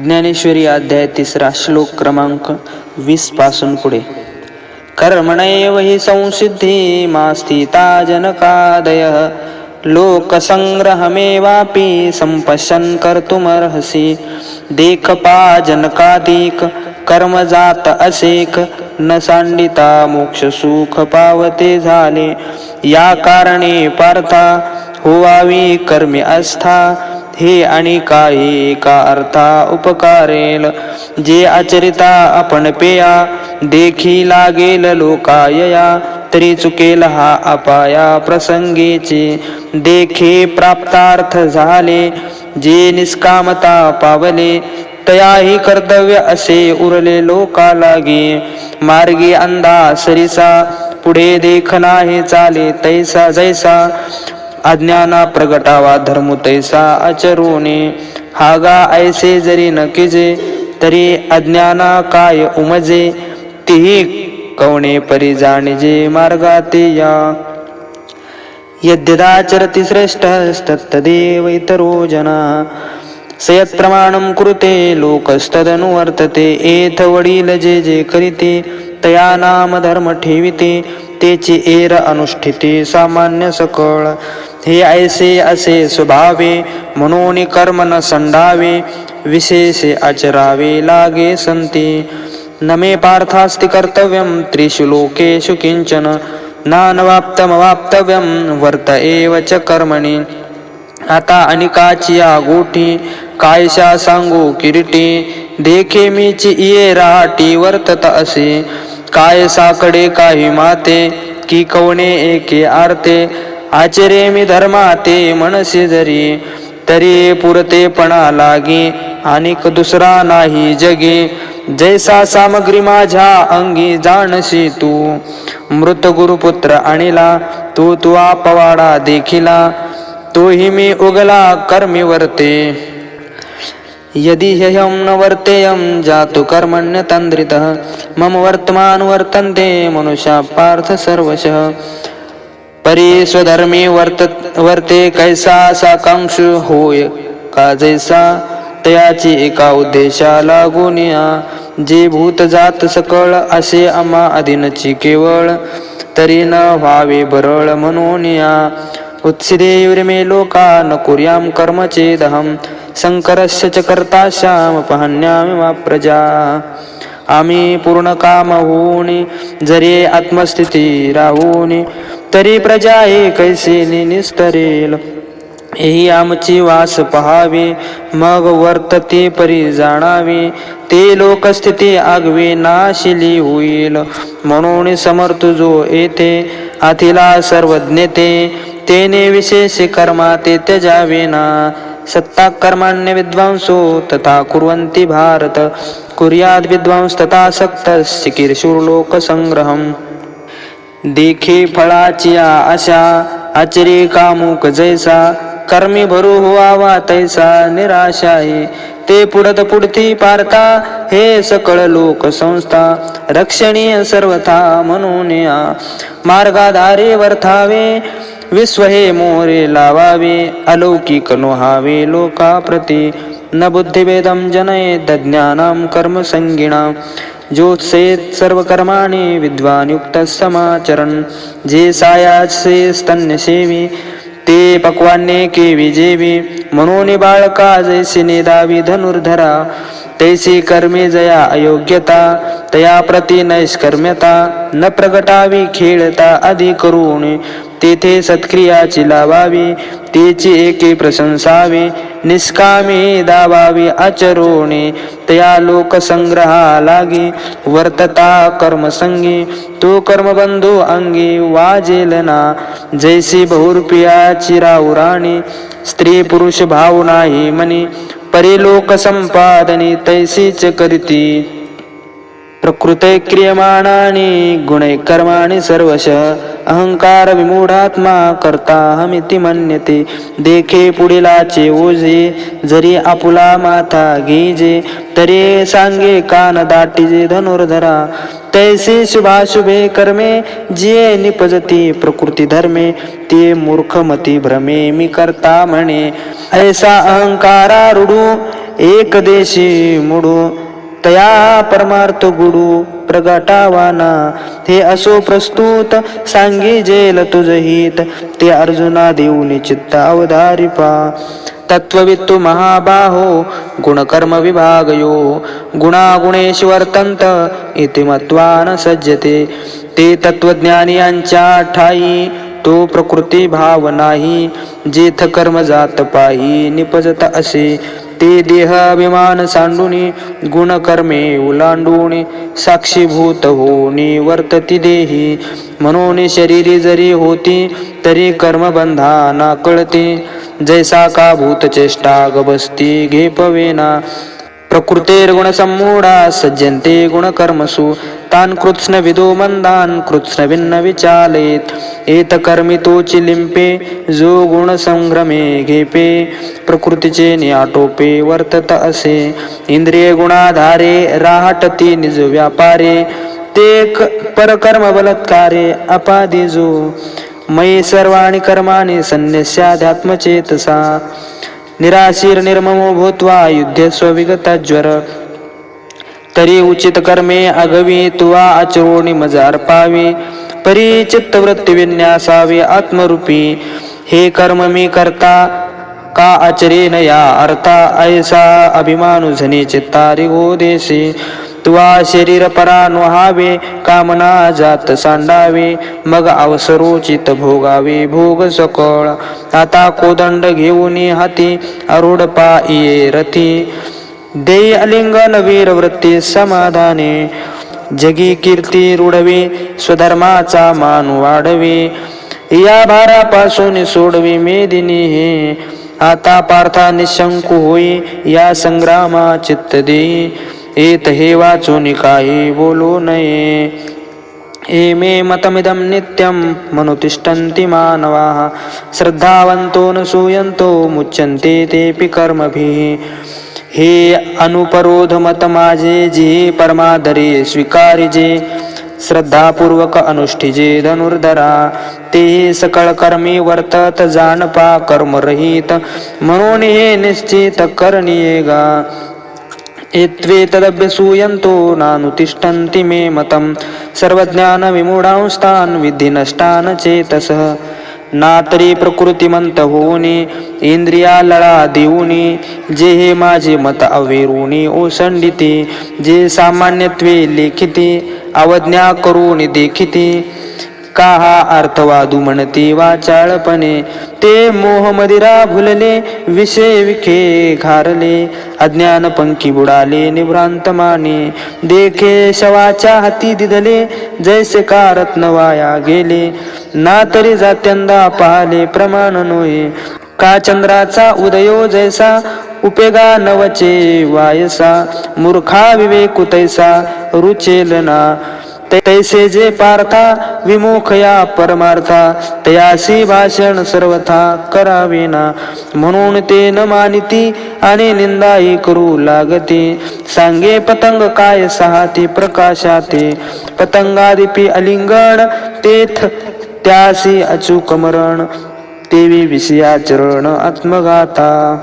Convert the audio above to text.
ज्ञानेश्वरी अध्याय तिसरा श्लोक क्रमांक वीसपासून पुढे. कर्मणैव हि संसिद्धी मास्थिता जनकादय. लोकसङ्ग्रहमेवापि सम्पशन् कर्तुमर्हसि. देखपा जनकादिक कर्म जात असेक न सांडिता मोक्ष सुख पावते झाले. या कारणे पार्था होवावी कर्मी आस्था हे आणि काही का अर्था उपकारेल. जे आचरिता आपण पेया देखी लागेल लोकायया तरी चुकेल हा अपाया प्रसंगीचे. देखे प्राप्तार्थ झाले जे निष्कामता पावले तयाही कर्तव्य असे उरले लोका लागे मार्गी अंधा सरिसा पुढे देख नाही चाले तैसा जैसा. अज्ञाना प्रगटावा धर्म तैसा आचरुणे हागा ऐसे जरी न किजे तरी अज्ञाना काय उमजे. तीही कवणे परी जाणिजे मार्गाते या यद्यदाचरति श्रेष्ठस्तत्तदेव इतरो जना. सयत्प्रमाणं कुरुते लोकस्तदनुवर्तते एथ वडील जे जे करीते तया नाम धर्म ठेविते तेची एर अनुष्ठिते सामान्य सकळ. हे ऐसे असे स्वभावे म्हणून कर्म न संडावे विशेषे आचरावे लागे संती। न मे पार्थास्ति कर्तव्यं त्रिषु लोकेषु किंचन नानवाप्तमवाप्तव्यं वर्त एव च कर्मणि। आता अनिकाचिया गोठी कायशा सांगू किरीटी। देखे मीची ये राहाटी वर्तत असे। काय साकडे काही माते की कवणे एके आरते। आचरे मी धर्माते मनसे जरी तरी पुरतेपणा लागे अनिक दुसरा नाही जगे. जैसा सामग्री माझ्या अंगी जाणशी तू. मृत गुरुपुत्र आणिला तू तुआ पवाडा देखिला. तोही मी उगला कर्मी वर्ते यदि ह्यहं न वर्तेयं जातु कर्मण्यतन्द्रितः मम वर्तमान वर्तन्ते मनुष्या पार्थ सर्वशः. परी स्वधर्मी वर्त वर्ते कैसा साकांक्ष होय? का जैसा तयाची एका उद्देशा लागुनिया जे भूत जात सकळ असे अमा अधीनची केवळ तरी न व्हावे बरळ म्हणून या उत्सिदे मे लोका न कुर्याम कर्म चेदहम शंकरस्य च कर्ता श्याम पहन्यामि वा प्रजा. आम्ही पूर्ण काम होऊन जरी आत्मस्थिती राहून तरी प्रजा हे कैसे निस्तरेल ही आमची वास पहावी मग वर्तते परी जाणावी. ते लोकस्थिती आगवे नाशिली होईल. म्हणून समर्थ जो येथे अथिला सर्वज्ञते तेने विशेष कर्मा ते त्यजावे ना सत्ता कर्माण्य विद्वांसो तथा कुर्वन्ति भारत. कुर्याद विद्वांस तथा सक्त शिकीर्षुर्लोकसङ्ग्रहम् देखे फळाचिया आशा आचरी कामुक जैसा कर्मी भरू हुआवा तैसा निराशाही ते पुढत पुढती पारता हे सकळ लोक संस्था रक्षणीय सर्वथा म्हणून या मार्गाधारे वर्थावे विश्व हे मोरे लावावे अलौकिक नोहावे लोकाप्रती न बुद्धिभेदं जनये ज्ञानां कर्मसंगिणां ज्योत्सेत सर्व कर्माणि विद्वान युक्त समाचरण जे सायाचे स्तन्यसेवी ते पक्वान्ने के जेवी म्हणून बाळका जैसे नेदावी धनुर्धरा तैसी कर्मे जया अयोग्यता तया प्रती नैष्कर्म्यता न प्रगटावी खेळता आधी करून तेथे सत्क्रियाची लावावी तेची एके प्रशंसावी निष्कामी दावावी आचरोणे तया लोकसंग्रहा लागी वर्तता कर्मसंगी तो कर्मबंधू अंगी वाजेलना। जैसी बहुरूपियाची राणी स्त्री पुरुष भाव नाही मनी परिलोक संपादने तैसीच करती। प्रकृते क्रियमाणानि गुणे कर्माणि सर्वशः। अहंकार विमूढात्मा करता मन्यते। देखे पुढिलाचे ओझे जरी आपुला माथा घेजे तरी सांगे कान दाटीजे धनुर्धरा। तैसे शुभाशुभे कर्मे जे निपजती प्रकृती धर्मे ते मूर्खमती भ्रमे मी करता म्हणे। ऐसा अहंकारा रुडू एक देशी मुडू तया परमार्थ गुडू प्रगटावाना. हे असो प्रस्तुत सांगी जेल तुझ हित. ते अर्जुना देऊनी चित्त अवधारिपा. तत्ववित्तु महाबाहो गुणकर्म विभागयो. गुणागुणेषु वर्तन्त इति मत्वान सज्जते. ते तत्वज्ञानी यांच्या ठाई तो प्रकृती भाव नाही. जेथ कर्म जात पाही निपजत असे. ते देह अभिमान सांडूनी गुणकर्मे उलांडून साक्षीभूत होनी वर्तती देही. म्हणून शरीरी जरी होती तरी कर्मबंधा ना कळते जैसा का भूत चेष्टा गबस्ती घेपवेना. प्रकृतेर्गुणसम्मूढा सज्जन्ते गुणकर्मसु। तान् कृत्स्नविदो मन्दान् मंदान् विचालेत्। भिन्न लिम्पे जो गुणसङ्ग्रमे घेपे प्रकृतीचे नियाटोपे वर्तत असे। इंद्रिय गुणाधारे राहटती निज व्यापारे। ते क- परकर्म बलात्कारे अपादिजो। मयि सर्वाणि कर्माणि संन्यस्याध्यात्मचेतसा निराशीर निर्ममो भूत्वा युद्धस्व ज्वर. तरी उचित कर्मे अगवी तुवा आचरोणी मजार पावी. परिचित वृत्ती विन्यासावे आत्मरूपी. हे कर्म मी करता का आचरेन या? अर्था ऐसा अभिमानु झने चित्तारी देशी त्वा शरीर परा व्हावे कामना जात सांडावे मग अवसरोचित भोगावे भोग सकळ. आता कोदंड घेऊन हाती अरुड पाये रथी. देय अलिंगन वीर वृत्ती समाधाने. जगी कीर्ती रुडवी स्वधर्माचा मान वाढवी. या भारापासून सोडवी मेदिनी हे. आता पार्था निशंक होई या संग्रामा चित्त देई एत हे वाचून काही बोलू नये. एमे मतमिदं नित्यं मनुतिष्ठन्ति मानवाः. श्रद्धावन्तो न सूयन्तो मुच्यन्ते तेऽपि कर्मभिः. हे अनुपरोध मत माझे जे परमादरे स्वीकारिजे श्रद्धापूर्वक अनुष्ठिजे धनुर्धरा ते सकळ कर्मी वर्तत जाणपा कर्मरहित म्हणून हे निश्चित करणीये गा एत्वेतदभ्यसूयन्तो नानुतिष्ठन्ति मे मतं सर्वज्ञानविमूढांस्तान् विधि नष्टान् चेतसः। ना तरी प्रकृतिमंत होऊनी इंद्रिया लळा जे हे माझे मत अवेरुणी ओसंडिते जे सामान्यत्वे लेखिते अवज्ञा करून देखिते। का हा अर्थवादू म्हणते वाचाळपणे. ते मोह मदिरा भुलले विषय विखे घारले. अज्ञान पंखी बुडाले निभ्रांत माने. देखे शवाच्या हाती दिदले जैसे का रत्न वाया गेले. ना तरी जात्यंदा पाहले प्रमाण नोये. का चंद्राचा उदयो जैसा उपेगा नवचे वायसा. मूर्खा विवेकुतैसा रुचेलना. तैसे जे पार्था विमुख या परमार्था तयासी भाषण सर्वथा करावेना. म्हणून ते न मानिती आणि निंदाही करू लागते. सांगे पतंग काय सहाती प्रकाशाते. पतंगादिपी अलिंगण तेथ त्यासी अचूक मरण. तेवी विषयाचरण आत्मगाथा.